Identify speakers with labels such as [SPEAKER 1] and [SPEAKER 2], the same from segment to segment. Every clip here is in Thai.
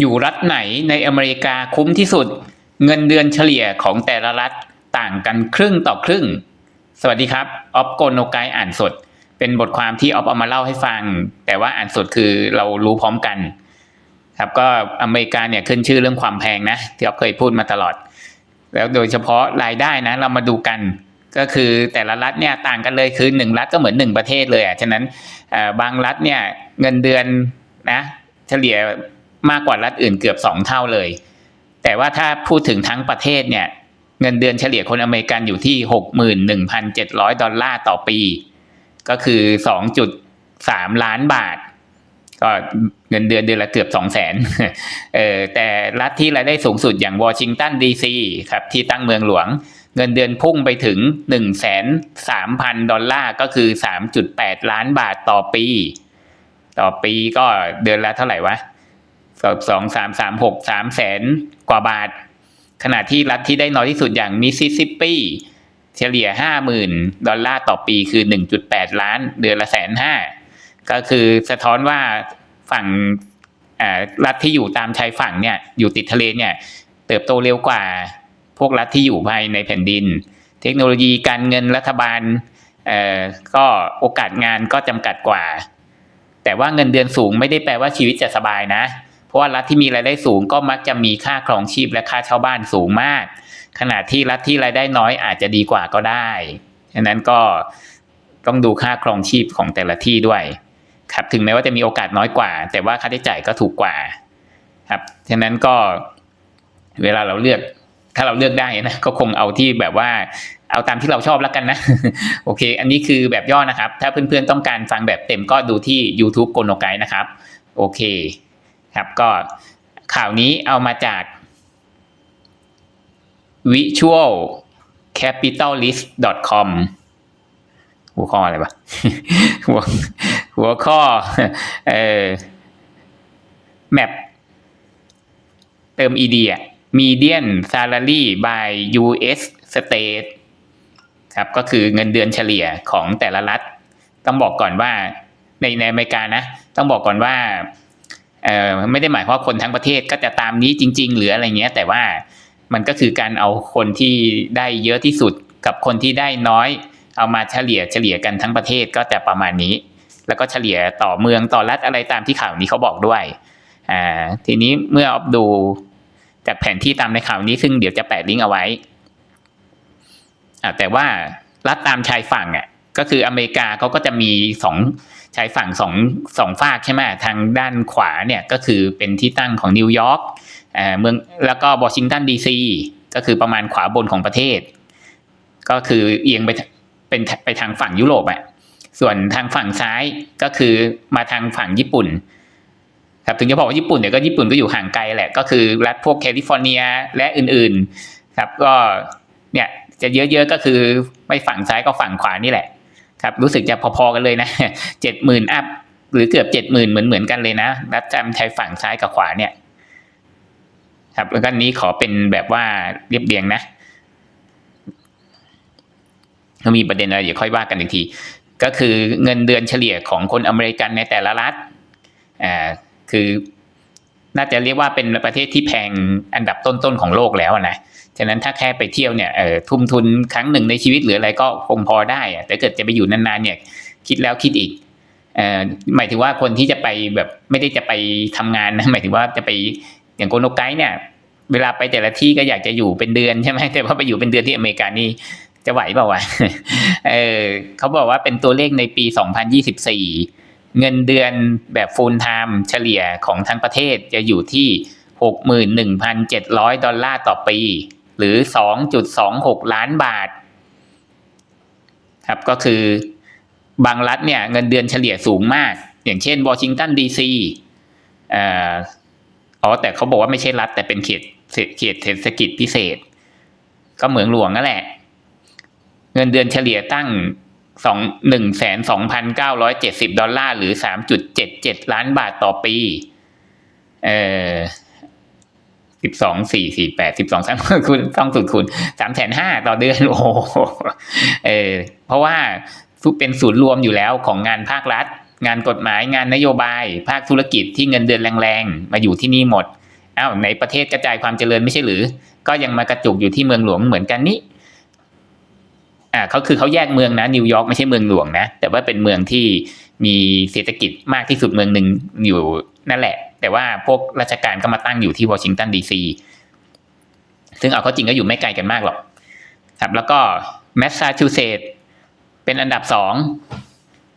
[SPEAKER 1] อยู่รัฐไหนในอเมริกาคุ้มที่สุด เงินเดือนเฉลี่ยของแต่ละรัฐต่างกันครึ่งต่อครึ่ง สวัสดีครับออฟโกโนไกอ่านสด เป็นบทความที่ออฟเอามาเล่าให้ฟัง แต่ว่าอ่านสดคือเรารู้พร้อมกัน ครับก็อเมริกาเนี่ยขึ้นชื่อเรื่องความแพงนะที่ออฟเคยพูดมาตลอด แล้วโดยเฉพาะรายได้นะ เรามาดูกันก็คือแต่ละรัฐเนี่ยต่างกันเลยคือหนึ่งรัฐก็เหมือนหนึ่งประเทศเลยอะฉะนั้นบางรัฐเนี่ยเงินเดือนนะเฉลี่ย มากกว่ารัฐอื่นเกือบสองเท่าเลย แต่ว่าถ้าพูดถึงทั้งประเทศเนี่ยเงินเดือนเฉลี่ยคนอเมริกันอยู่ที่หกหมื่นหนึ่งพันเจ็ดร้อยดอลลาร์ต่อปี ก็คือสองจุดสามล้านบาท ก็เงินเดือนเดือนละเกือบสองแสนเออแต่รัฐที่รายได้สูงสุดอย่างวอชิงตันดีซีครับที่ตั้งเมืองหลวง เงินเดือนพุ่งไปถึงหนึ่งแสนสามพันดอลลาร์ก็คือสามจุดแปดล้านบาทต่อปี ต่อปีก็เดือนละเท่าไหร่วะ สองสองสามสามหกสามแสนกว่าบาท ขณะที่รัฐที่ได้น้อยที่สุดอย่างมิสซิสซิปปีเฉลี่ยห้าหมื่นดอลลาร์ต่อปีคือหนึ่งจุดแปดล้านเดือนละแสนห้าก็คือสะท้อนว่าฝั่งรัฐที่อยู่ตามชายฝั่งเนี่ยอยู่ติดทะเลเนี่ยเติบโตเร็วกว่าพวกรัฐที่อยู่ภายในแผ่นดิน เทคโนโลยีการเงินรัฐบาลก็โอกาสงานก็จำกัดกว่า แต่ว่าเงินเดือนสูงไม่ได้แปลว่าชีวิตจะสบายนะ ราะว่ารัฐที่มีรายได้สูงก็มักจะมีค่าครองชีพและค่าเช่าบ้านสูงมาก ขณะที่รัฐที่รายได้น้อยอาจจะดีกว่าก็ได้ฉะนั้นก็ต้องดูค่าครองชีพของแต่ละที่ด้วย ครับถึงแม้ว่าจะมีโอกาสน้อยกว่า แต่ว่าค่าใช้จ่ายก็ถูกกว่า ครับฉะนั้นก็เวลาเราเลือก ถ้าเราเลือกได้นะก็คงเอาที่แบบว่าเอาตามที่เราชอบแล้วกันนะ โอเค อันนี้คือแบบย่อนะครับ ถ้าเพื่อนๆต้องการฟังแบบเต็มก็ดูที่ YouTube โกโนไกนะครับ โอเค ครับก็ข่าวนี้เอามาจาก visual capitalist com หัวข้ออะไรวะหัวหัวข้อเอ่อ map เติม ed อะ median salary by US state ครับก็คือเงินเดือนเฉลี่ยของแต่ละรัฐ ต้องบอกก่อนว่าในในอเมริกานะ ต้องบอกก่อนว่า เอ่อไม่ได้หมายความว่าคนทั้งประเทศก็จะตามนี้จริง ๆ หรืออะไรเงี้ย แต่ว่ามันก็คือการเอาคนที่ได้เยอะที่สุดกับคนที่ได้น้อย เอามาเฉลี่ยเฉลี่ยกันทั้งประเทศก็จะประมาณนี้ แล้วก็เฉลี่ยต่อเมืองต่อรัฐอะไรตามที่ข่าวนี้เขาบอกด้วยอ่าทีนี้เมื่อออฟดูจากแผนที่ตามในข่าวนี้ซึ่งเดี๋ยวจะแปะลิงก์เอาไว้อ่าแต่ว่ารัฐตามชายฝั่งอะก็คืออเมริกาเขาก็จะมีสอง ชายฝั่งสองสองฝากใช่ไหมทางด้านขวาเนี่ยก็คือเป็นที่ตั้งของนิวยอร์กอ่าเมืองแล้วก็วอชิงตันดีซีก็คือประมาณขวาบนของประเทศ ก็คือเอียงไปเป็นไปทางฝั่งยุโรปอะส่วนทางฝั่งซ้ายก็คือมาทางฝั่งญี่ปุ่นครับถึงจะบอกว่าญี่ปุ่นเนี่ยก็ญี่ปุ่นก็อยู่ห่างไกลแหละก็คือรัฐพวกแคลิฟอร์เนียและอื่นๆ ครับก็เนี่ยจะเยอะๆก็คือไม่ฝั่งซ้ายก็ฝั่งขวานี่แหละ ครับรู้สึกจะพอๆกันเลยนะเจ็ดหมื่นอัพหรือเกือบเจ็ดหมื่นเหมือนเหมือนๆกันเลยนะรัฐจำชายฝั่งซ้ายกับขวาเนี่ย ครับแล้วก็นี้ขอเป็นแบบว่าเรียบเรียงนะถ้ามีประเด็นอะไรเดี๋ยวค่อยว่ากันอีกที ก็คือเงินเดือนเฉลี่ยของคนอเมริกันในแต่ละรัฐอ่าคือน่าจะเรียกว่าเป็นประเทศที่แพงอันดับต้นๆของโลกแล้วนะ ฉะนั้นถ้าแค่ไปเที่ยวเนี่ยเออทุ่มทุนครั้งหนึ่งในชีวิตหรืออะไรก็คงพอได้อะแต่เกิดจะไปอยู่นานๆเนี่ยคิดแล้วคิดอีกเอ่อหมายถึงว่าคนที่จะไปแบบไม่ได้จะไปทำงานนะหมายถึงว่าจะไปอย่างโกโนไกด์เนี่ย เวลาไปแต่ละที่ก็อยากจะอยู่เป็นเดือนใช่ไหมแต่ว่าไปอยู่เป็นเดือนที่อเมริกานี่จะไหวเปล่าวะเออเขาบอกว่าเป็นตัวเลขในปี 2024 เงินเดือนแบบ full time เฉลี่ยของทั้งประเทศจะอยู่ที่ 61,700 ดอลลาร์ต่อปี หรือ 2.26 ล้านบาทครับก็คือบางรัฐเนี่ยเงินเดือนเฉลี่ยสูงมาก อย่างเช่นวอชิงตันดีซีเอ่ออ๋อแต่เขาบอกว่าไม่ใช่รัฐ แต่เป็นเขตเขตเศรษฐกิจพิเศษ ก็เหมืองหลวงนั่นแหละ เงินเดือนเฉลี่ยตั้งสองหนึ่งแสนสองพันเก้าร้อยเจ็ดสิบดอลลาร์ หรือสามจุดเจ็ดเจ็ดล้านบาทต่อปี เออ สิบสองสี่สี่แปดสิบสองสามคูณต้องสุดคูณสามแสนห้าต่อเดือนโอ้เออเพราะว่าเป็นศูนย์รวมอยู่แล้วของงานภาครัฐ งานกฎหมายงานนโยบาย ภาคธุรกิจที่เงินเดือนแรงๆ มาอยู่ที่นี่หมดอ้าวในประเทศกระจายความเจริญไม่ใช่หรือ ก็ยังมากระจุกอยู่ที่เมืองหลวงเหมือนกันนี่อ่าเขาคือเขาแยกเมืองนะนิวยอร์กไม่ใช่เมืองหลวงนะแต่ว่าเป็นเมืองที่มีเศรษฐกิจมากที่สุดเมืองหนึ่งอยู่นั่นแหละ แต่ว่าพวกราชการก็มาตั้งอยู่ที่วอชิงตันดีซีซึ่งเอาเข้าจริงก็อยู่ไม่ไกลกันมากหรอกครับแล้วก็แมสซาชูเซตส์เป็นอันดับสอง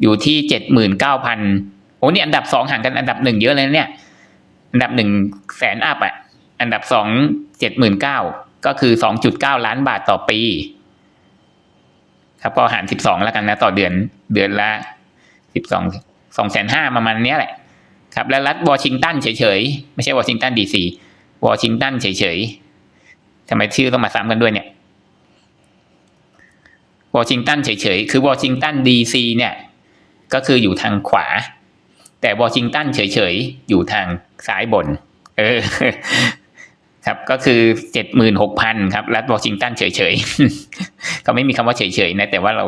[SPEAKER 1] อยู่ที่เจ็ดหมื่นเก้าพันโอ้นี่อันดับสองห่างกันอันดับหนึ่งเยอะเลยเนี่ย อันดับหนึ่งแสนอัพอะ อันดับสองเจ็ดหมื่นเก้าก็คือสองจุดเก้าล้านบาทต่อปีครับก็หารสิบสองแล้วกันนะ ต่อเดือนเดือนละสิบสองสองแสนห้าประมาณเนี้ยแหละ ครับแล้วรัฐวอชิงตันเฉยๆ ไม่ใช่วอชิงตันดีซีวอชิงตันเฉยๆทำไมชื่อต้องมาซ้ำกันด้วยเนี่ยวอชิงตันเฉยๆ คือวอชิงตันดีซีเนี่ย ก็คืออยู่ทางขวา แต่วอชิงตันเฉยๆ อยู่ทางซ้ายบน เออ ครับ ก็คือเจ็ดหมื่นหกพันครับ รัฐวอชิงตันเฉยๆก็ไม่มีคำว่าเฉยๆนะ แต่ว่าเรา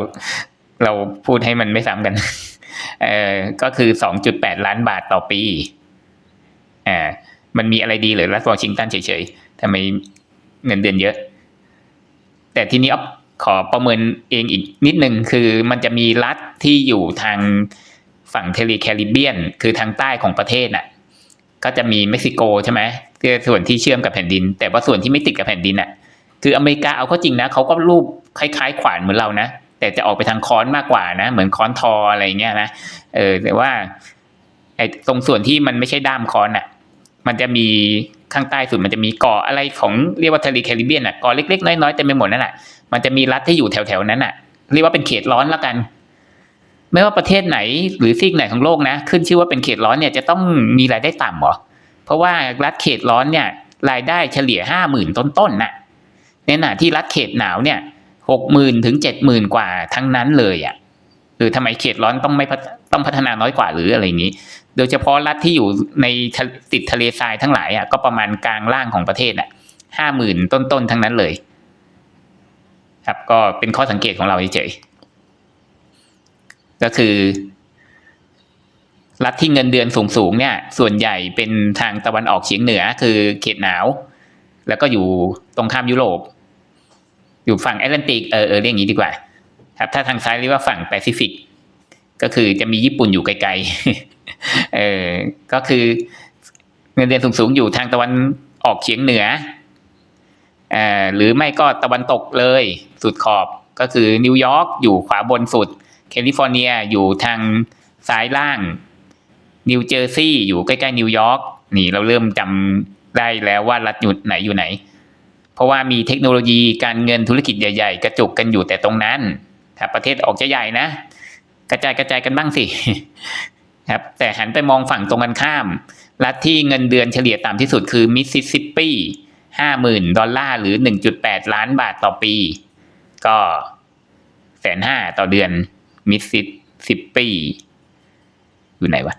[SPEAKER 1] เราพูดให้มันไม่ซ้ำกัน เออก็คือสองจุดแปดล้านบาทต่อปีอ่ามันมีอะไรดีหรือรัฐวอชิงตันเฉยๆทำไมเงินเดือนเยอะ แต่ทีนี้อ๊อฟขอประเมินเองอีกนิดนึงคือมันจะมีรัฐที่อยู่ทางฝั่งเทเลแคริบเบียน คือทางใต้ของประเทศน่ะ ก็จะมีเม็กซิโกใช่ไหมคือส่วนที่เชื่อมกับแผ่นดิน แต่ว่าส่วนที่ไม่ติดกับแผ่นดินน่ะ คืออเมริกาเอาเข้าจริงนะเขาก็รูปคล้ายๆ ขวานเหมือนเรานะ แต่จะออกไปทางค้อนมากกว่านะ เหมือนค้อนทออะไรเงี้ยนะเออแต่ว่าไอ้ตรงส่วนที่มันไม่ใช่ด้ามค้อนอะ มันจะมีข้างใต้สุดมันจะมีเกาะอะไรของเรียกว่าทะเลแคริบเบียนอะเกาะเล็กๆน้อยๆเต็มไปหมดนั่นแหละมันจะมีรัฐที่อยู่แถวๆนั้นอะ เรียกว่าเป็นเขตร้อนละกัน ไม่ว่าประเทศไหนหรือซีกไหนของโลกนะ ขึ้นชื่อว่าเป็นเขตร้อนเนี่ยจะต้องมีรายได้ต่ำเหรอ เพราะว่ารัฐเขตร้อนเนี่ย รายได้เฉลี่ยห้าหมื่นต้นๆน่ะในขณะที่รัฐเขตหนาวเนี่ย หกหมื่นถึงเจ็ดหมื่นกว่าทั้งนั้นเลยอะหรือทำไมเขตร้อนต้องไม่ต้องพัฒนาน้อยกว่าหรืออะไรอย่างนี้ โดยเฉพาะรัฐที่อยู่ในติดทะเลทรายทั้งหลายอะก็ประมาณกลางล่างของประเทศอะห้าหมื่นต้นๆทั้งนั้นเลย ครับก็เป็นข้อสังเกตของเราเฉยๆก็คือรัฐที่เงินเดือนสูงๆเนี่ย ส่วนใหญ่เป็นทางตะวันออกเฉียงเหนือคือเขตหนาว แล้วก็อยู่ตรงข้ามยุโรป อยู่ฝั่งแอตแลนติกเออเออเรียกอย่างนี้ดีกว่า ครับ ถ้าทางซ้ายเรียกว่าฝั่งแปซิฟิกก็คือจะมีญี่ปุ่นอยู่ไกลๆเออก็คือเงินเดือนสูงๆอยู่ทางตะวันออกเฉียงเหนืออ่าหรือไม่ก็ตะวันตกเลย สุดขอบก็คือนิวยอร์กอยู่ขวาบนสุด แคลิฟอร์เนียอยู่ทางซ้ายล่าง นิวเจอร์ซีย์อยู่ใกล้ๆนิวยอร์กนี่เราเริ่มจำได้แล้วว่ารัฐอยู่ไหนอยู่ไหน เพราะว่ามีเทคโนโลยีการเงินธุรกิจใหญ่ ๆ กระจุกกันอยู่แต่ตรงนั้นถ้าประเทศออกจะใหญ่นะ กระจายกระจายกันบ้างสิครับแต่หันไปมองฝั่งตรงกันข้าม รัฐที่เงินเดือนเฉลี่ยต่ำที่สุดคือมิสซิสซิปปีห้าหมื่นดอลลาร์หรือหนึ่งจุดแปดล้านบาทต่อปี ก็แสนห้าต่อเดือนมิสซิสซิปปีอยู่ไหนวะ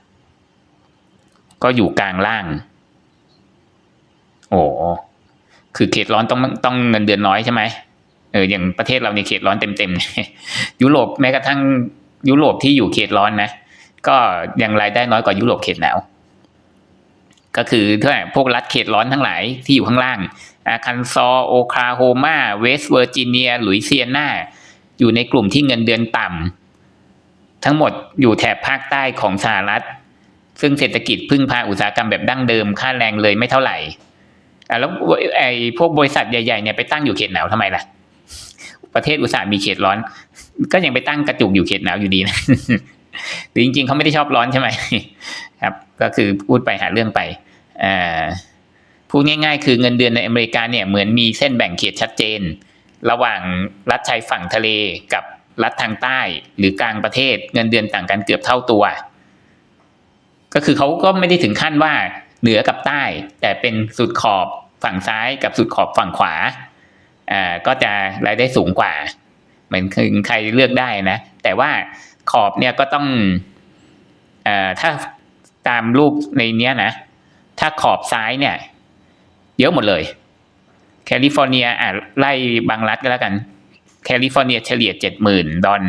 [SPEAKER 1] ก็อยู่กลางล่าง โอ้ คือเขตร้อนต้องต้องเงินเดือนน้อยใช่ไหมเอออย่างประเทศเราเนี่ยเขตร้อนเต็มๆยุโรปแม้กระทั่งยุโรปที่อยู่เขตร้อนนะก็ยังรายได้น้อยกว่ายุโรปเขตหนาวก็คือถ้าพวกรัฐเขตร้อนทั้งหลายที่อยู่ข้างล่างอาคันซอโอคลาโฮมาเวสต์เวอร์จิเนียหลุยเซียนาอยู่ในกลุ่มที่เงินเดือนต่ำทั้งหมดอยู่แถบภาคใต้ของสหรัฐ ซึ่งเศรษฐกิจพึ่งพาอุตสาหกรรมแบบดั้งเดิมค่าแรงเลยไม่เท่าไหร่ อะแล้วไอ้พวกบริษัทใหญ่ๆเนี่ยไปตั้งอยู่เขตหนาวทำไมล่ะ ประเทศอุตสาห์มีเขตร้อน ก็ยังไปตั้งกระจุกอยู่เขตหนาวอยู่ดีนะหรือจริงๆเขาไม่ได้ชอบร้อนใช่ไหมครับ ก็คือพูดไปหาเรื่องไปอ่าพูดง่ายๆ คือเงินเดือนในอเมริกาเนี่ยเหมือนมีเส้นแบ่งเขตชัดเจน ระหว่างรัฐชายฝั่งทะเลกับรัฐทางใต้หรือกลางประเทศเงินเดือนต่างกันเกือบเท่าตัว ก็คือเขาก็ไม่ได้ถึงขั้นว่า เหนือกับใต้ แต่เป็นสุดขอบฝั่งซ้ายกับสุดขอบฝั่งขวาอ่าก็จะรายได้สูงกว่า เหมือนคือใครเลือกได้นะ แต่ว่าขอบเนี่ยก็ต้องอ่าถ้าตามรูปในเนี้ยนะ ถ้าขอบซ้ายเนี่ย เยอะหมดเลย แคลิฟอร์เนียอะไล่บางรัฐก็แล้วกัน แคลิฟอร์เนียเฉลี่ยเจ็ดหมื่นดอล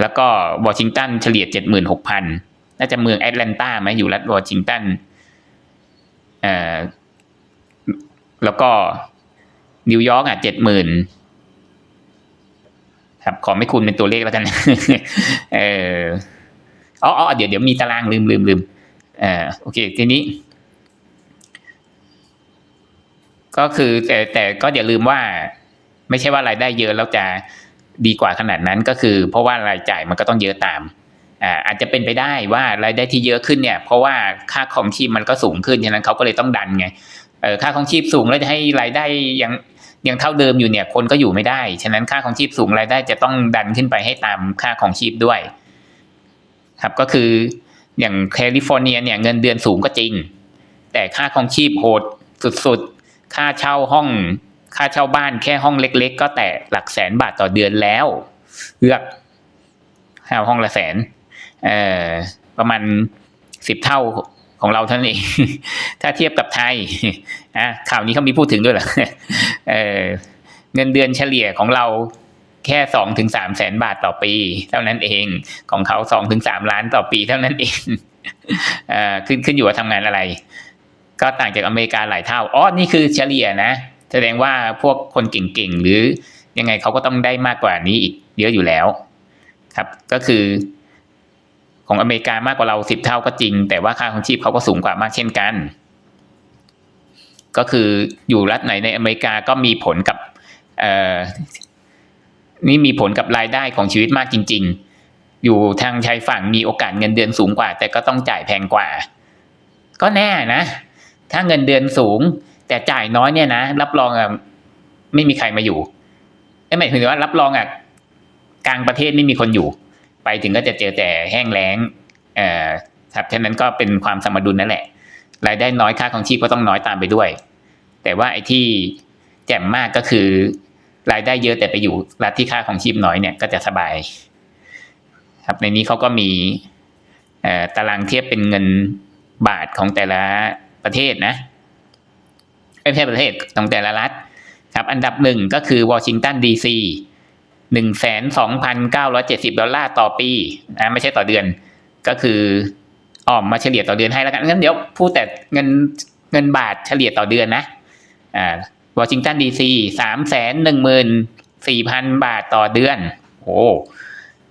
[SPEAKER 1] แล้วก็วอชิงตันเฉลี่ยเจ็ดหมื่นหกพัน น่าจะเมืองแอตแลนตาไหมอยู่รัฐวอชิงตันเอ่อแล้วก็นิวยอร์กอะเจ็ดหมื่นครับขอไม่คูณเป็นตัวเลขแล้วกันเอออ๋ออ๋อเดี๋ยวเดี๋ยวมีตารางลืมลืมลืมเอ่อโอเค ทีนี้ ก็คือแต่แต่ก็อย่าลืมว่า ไม่ใช่ว่ารายได้เยอะแล้วจะดีกว่าขนาดนั้นก็คือ เพราะว่ารายจ่ายมันก็ต้องเยอะตาม อาจจะเป็นไปได้ว่ารายได้ที่เยอะขึ้นเนี่ยเพราะว่าค่าของชีพมันก็สูงขึ้นฉะนั้นเขาก็เลยต้องดันไงค่าของชีพสูงแล้วจะให้รายได้ยังยังเท่าเดิมอยู่เนี่ยคนก็อยู่ไม่ได้ฉะนั้นค่าของชีพสูงรายได้จะต้องดันขึ้นไปให้ตามค่าของชีพด้วย ครับก็คืออย่างแคลิฟอร์เนียเนี่ยเงินเดือนสูงก็จริง แต่ค่าของชีพโหดสุดๆ ค่าเช่าห้อง ค่าเช่าบ้านแค่ห้องเล็ก ๆ ก็แต่หลักแสนบาทต่อเดือนแล้วเลือกค่าห้องละแสน เอ่อประมาณสิบเท่าของเราเท่านั้นเอง ถ้าเทียบกับไทยอะข่าวนี้เขามีพูดถึงด้วยเหรอเออเงินเดือนเฉลี่ยของเราแค่สองถึงสามแสนบาทต่อปี เท่านั้นเองของเขาสองถึงสามล้านต่อปีเท่านั้นเองเอ่อขึ้นขึ้นอยู่ว่าทำงานอะไร ก็ต่างจากอเมริกาหลายเท่าอ๋อนี่คือเฉลี่ยนะ แสดงว่าพวกคนเก่งๆ หรือยังไงเขาก็ต้องได้มากกว่านี้อีกเยอะอยู่แล้ว ครับ ก็คือ ของอเมริกามากกว่าเราสิบเท่าก็จริง แต่ว่าค่าของชีพเขาก็สูงกว่ามากเช่นกัน ก็คืออยู่รัฐไหนในอเมริกาก็มีผลกับนี่มีผลกับรายได้ของชีวิตมากจริง ๆ อยู่ทางชายฝั่งมีโอกาสเงินเดือนสูงกว่า แต่ก็ต้องจ่ายแพงกว่า ก็แน่นะ ถ้าเงินเดือนสูง แต่จ่ายน้อยเนี่ยนะรับรองอะไม่มีใครมาอยู่ไม่หมายถึงว่ารับรองอะกลางประเทศไม่มีคนอยู่ ไปถึงก็จะเจอแต่แห้งแล้งเอ่อครับฉะนั้นก็เป็นความสมดุลนั่นแหละ รายได้น้อยค่าของชีพก็ต้องน้อยตามไปด้วย แต่ว่าไอ้ที่แจ่มมากก็คือ รายได้เยอะแต่ไปอยู่รัฐที่ค่าของชีพน้อยเนี่ยก็จะสบาย ครับในนี้เขาก็มีเอ่อตารางเทียบเป็นเงินบาทของแต่ละประเทศนะไม่ใช่ประเทศของแต่ละรัฐ ครับ อันดับหนึ่งก็คือวอชิงตันดีซี หนึ่งแสนสองพันเก้าร้อยเจ็ดสิบดอลลาร์ต่อปีนะไม่ใช่ต่อเดือน ก็คืออ้อมมาเฉลี่ยต่อเดือนให้แล้วกันงั้นเดี๋ยวพูดแต่เงินเงินบาทเฉลี่ยต่อเดือนนะอ่าวอชิงตันดีซีสามแสนหนึ่งหมื่นสี่พันบาทต่อเดือน โอ้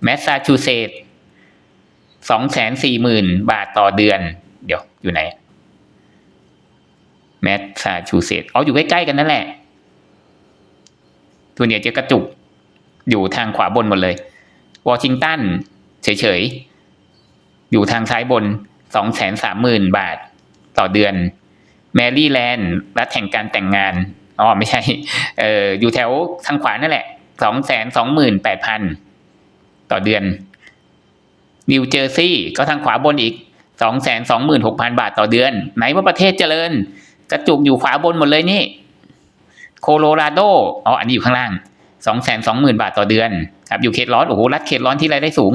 [SPEAKER 1] แมสซาชูเซตส์สองแสนสี่หมื่นบาทต่อเดือน เดี๋ยวอยู่ไหนแมสซาชูเซตส์อ๋ออยู่ใกล้ๆกันนั่นแหละตัวเนี้ยจะกระจุก อยู่ทางขวาบนหมดเลยวอชิงตันเฉยๆ อยู่ทางซ้ายบนสองแสนสามหมื่นบาทต่อเดือน แมรี่แลนด์รัฐแห่งการแต่งงานอ๋อไม่ใช่เอออยู่แถวทางขวานั่นแหละสองแสนสองหมื่นแปดพันต่อเดือน นิวเจอร์ซีย์ก็ทางขวาบนอีกสองแสนสองหมื่นหกพันบาทต่อเดือน ไหนว่าประเทศเจริญ กระจุกอยู่ขวาบนหมดเลยนี่ โคโลราโดอ๋ออันนี้อยู่ข้างล่าง สองแสนสองหมื่นบาทต่อเดือนครับอยู่เขตร้อนโอ้โหรัฐเขตร้อนที่รายได้สูง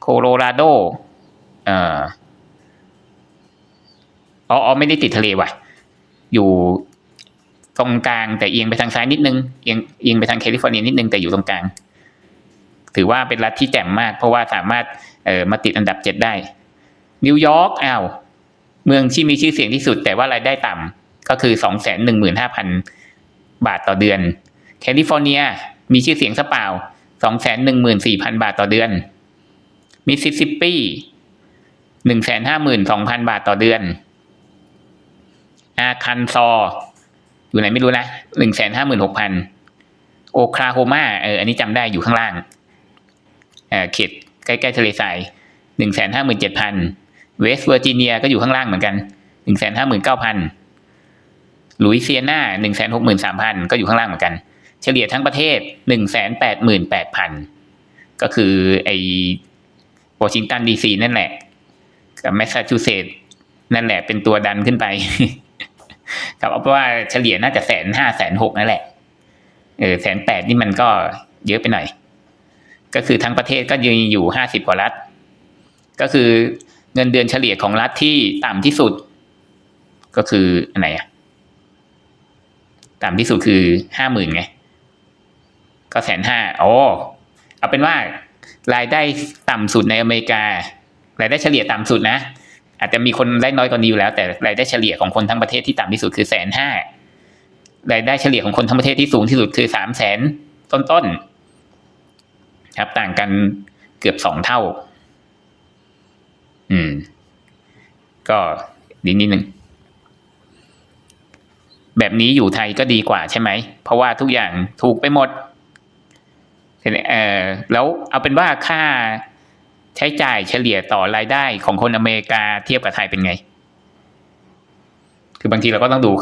[SPEAKER 1] โคโลราโดเอ่ออ๋ออ๋อไม่ได้ติดทะเลว่ะ อยู่ตรงกลางแต่เอียงไปทางซ้ายนิดนึงเอียงเอียงไปทางแคลิฟอร์เนียนิดนึงแต่อยู่ตรงกลาง ถือว่าเป็นรัฐที่แจ่มมาก เพราะว่าสามารถเอ่อมาติดอันดับเจ็ดได้ นิวยอร์กอ้าวเมืองที่มีชื่อเสียงที่สุด แต่ว่ารายได้ต่ำก็คือสองแสนหนึ่งหมื่นห้าพันบาทต่อเดือน แคลิฟอร์เนียมีชื่อเสียงซะเปล่าสองแสนหนึ่งหมื่นสี่พันบาทต่อเดือน มิสซิสซิปปีหนึ่งแสนห้าหมื่นสองพันบาทต่อเดือน อาคันซอ อยู่ไหนไม่รู้นะหนึ่งแสนห้าหมื่นหกพันโอคลาโฮมาเอออันนี้จำได้อยู่ข้างล่าง เออเขตใกล้ๆทะเลทรายหนึ่งแสนห้าหมื่นเจ็ดพันเวสต์เวอร์จิเนียก็อยู่ข้างล่างเหมือนกันหนึ่งแสนห้าหมื่นเก้าพันลุยเซียนาหนึ่งแสนหกหมื่นสามพันก็อยู่ข้างล่างเหมือนกัน เฉลี่ยทั้งประเทศหนึ่งแสนแปดหมื่นแปดพันก็คือไอวอชิงตันดีซีนั่นแหละ กับแมสซาชูเซตส์นั่นแหละเป็นตัวดันขึ้นไปครับเอาเป็นว่าเฉลี่ยน่าจะแสนห้าแสนหกนั่นแหละ เออแสนแปดนี่มันก็เยอะไปหน่อย ก็คือทั้งประเทศก็ยังอยู่ห้าสิบกว่ารัฐ ก็คือเงินเดือนเฉลี่ยของรัฐที่ต่ำที่สุด ก็คืออันไหนอะต่ำที่สุดคือห้าหมื่นไง ก็แสนห้าโอ้เอาเป็นว่ารายได้ต่ำสุดในอเมริกา รายได้เฉลี่ยต่ำสุดนะ อาจจะมีคนได้น้อยกว่านี้อยู่แล้ว แต่รายได้เฉลี่ยของคนทั้งประเทศที่ต่ำที่สุดคือแสนห้ารายได้เฉลี่ยของคนทั้งประเทศที่สูงที่สุดคือสามแสนต้นๆครับ ต่างกันเกือบสองเท่า อืม ก็นิดนิดนึงแบบนี้อยู่ไทยก็ดีกว่าใช่ไหม เพราะว่าทุกอย่างถูกไปหมด เออแล้วเอาเป็นว่าค่าใช้จ่ายเฉลี่ยต่อรายได้ของคนอเมริกาเทียบกับไทยเป็นไง คือบางทีเราก็ต้องดู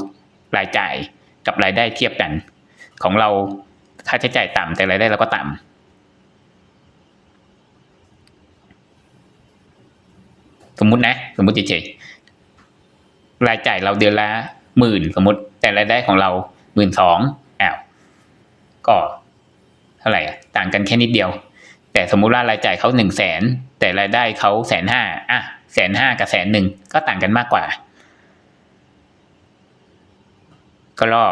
[SPEAKER 1] รายจ่ายกับรายได้เทียบกัน ของเราค่าใช้จ่ายต่ำแต่รายได้เราก็ต่ำสมมุตินะ สมมุติเฉยๆรายจ่ายเราเดือนละหมื่นสมมติแต่รายได้ของเราหมื่นสองอ้าวก็ เท่าไหร่อะต่างกันแค่นิดเดียว แต่สมมุติว่ารายจ่ายเขาหนึ่งแสนแต่รายได้เขาแสนห้าอะแสนห้ากับแสนหนึ่งก็ต่างกันมากกว่า ก็รอ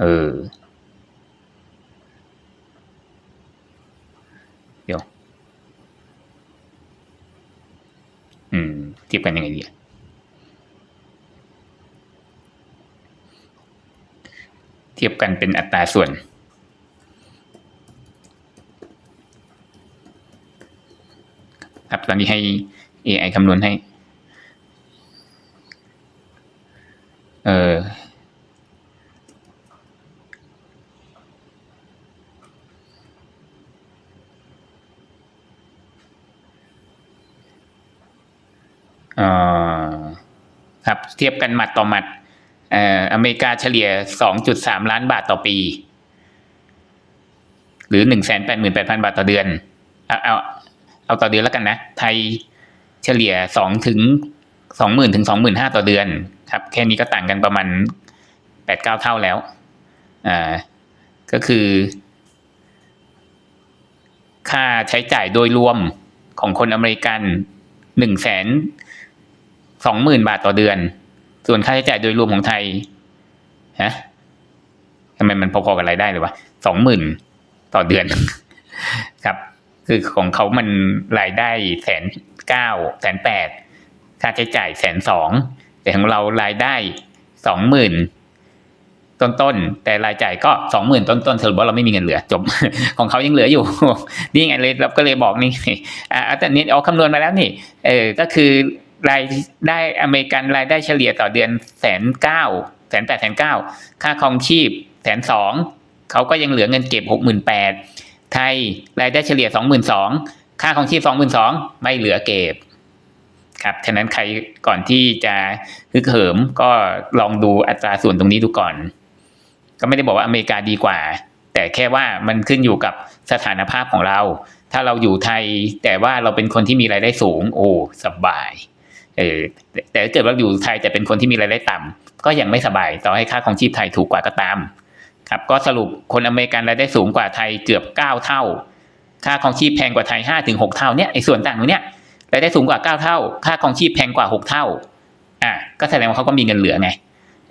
[SPEAKER 1] เออเดี๋ยว อืมเทียบกันยังไงดีอะ ทียบกันเป็นอัตราส่วน ครับตอนนี้ให้ AI คำนวณให้ เอออ่าครับเทียบกันหมัดต่อหมัด เอ่ออเมริกาเฉลี่ย 2.3 ล้านบาทต่อปี หรือ 188,000 บาทต่อเดือน เอาเอาเอาต่อเดือนแล้วกันนะ ไทยเฉลี่ย 2 ถึง 20,000 ถึง 25,000 ต่อเดือนครับ แค่นี้ก็ต่างกันประมาณ 8-9 เท่าแล้ว อ่า ก็คือ ค่าใช้จ่ายโดยรวมของคนอเมริกันหนึ่งแสนสองหมื่นบาทต่อเดือน ส่วนค่าใช้จ่ายโดยรวมของไทยฮะทำไมมันพอๆกับรายได้เลยวะสองหมื่นต่อเดือน ครับ คือของเขามันรายได้แสนเก้าแสนแปดค่าใช้จ่ายแสนสองแต่ของเรารายได้สองหมื่นต้นๆแต่รายจ่ายก็สองหมื่นต้นๆสรุปว่าเราไม่มีเงินเหลือ จบของเขายังเหลืออยู่ นี่ไงเลยเราก็เลยบอกนี่อ่าแต่นี้เอาคำนวณมาแล้วนี่ เออก็คือ รายได้อเมริกันรายได้เฉลี่ยต่อเดือนแสนเก้าแสนแปดแสนเก้าค่าครองชีพแสนสองเขาก็ยังเหลือเงินเก็บหกหมื่นแปดไทยรายได้เฉลี่ยสองหมื่นสองค่าครองชีพสองหมื่นสองไม่เหลือเก็บครับฉะนั้นใครก่อนที่จะฮึกเหิมก็ลองดูอัตราส่วนตรงนี้ดูก่อน ก็ไม่ได้บอกว่าอเมริกาดีกว่า แต่แค่ว่ามันขึ้นอยู่กับสถานภาพของเรา ถ้าเราอยู่ไทย แต่ว่าเราเป็นคนที่มีรายได้สูง โอ้สบาย เออแต่ถ้าเกิดว่าอยู่ไทยแต่เป็นคนที่มีรายได้ต่ำก็ยังไม่สบายต่อให้ค่าของชีพไทยถูกกว่าก็ตามครับก็สรุปคนอเมริกันรายได้สูงกว่าไทยเกือบเก้าเท่า ค่าของชีพแพงกว่าไทยห้าถึงหกเท่าเนี่ยไอ้ส่วนต่างตรงเนี้ยรายได้สูงกว่าเก้าเท่า ค่าของชีพแพงกว่าหกเท่าอะก็แสดงว่าเขาก็มีเงินเหลือไง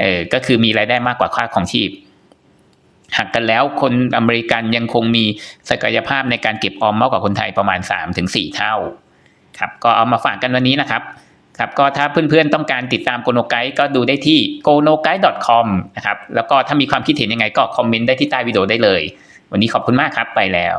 [SPEAKER 1] เออก็คือมีรายได้มากกว่าค่าของชีพหักกันแล้วคนอเมริกันยังคงมีศักยภาพในการเก็บออมมากกว่าคนไทยประมาณ 3-4ถึงเท่าครับก็เอามาฝากกันวันนี้นะครับ ครับก็ถ้าเพื่อนๆต้องการติดตามโกโนไกด์ก็ดูได้ที่ gonoguide.com นะครับแล้วก็ถ้ามีความคิดเห็นยังไงก็คอมเมนต์ได้ที่ใต้วิดีโอได้เลย วันนี้ขอบคุณมากครับไปแล้ว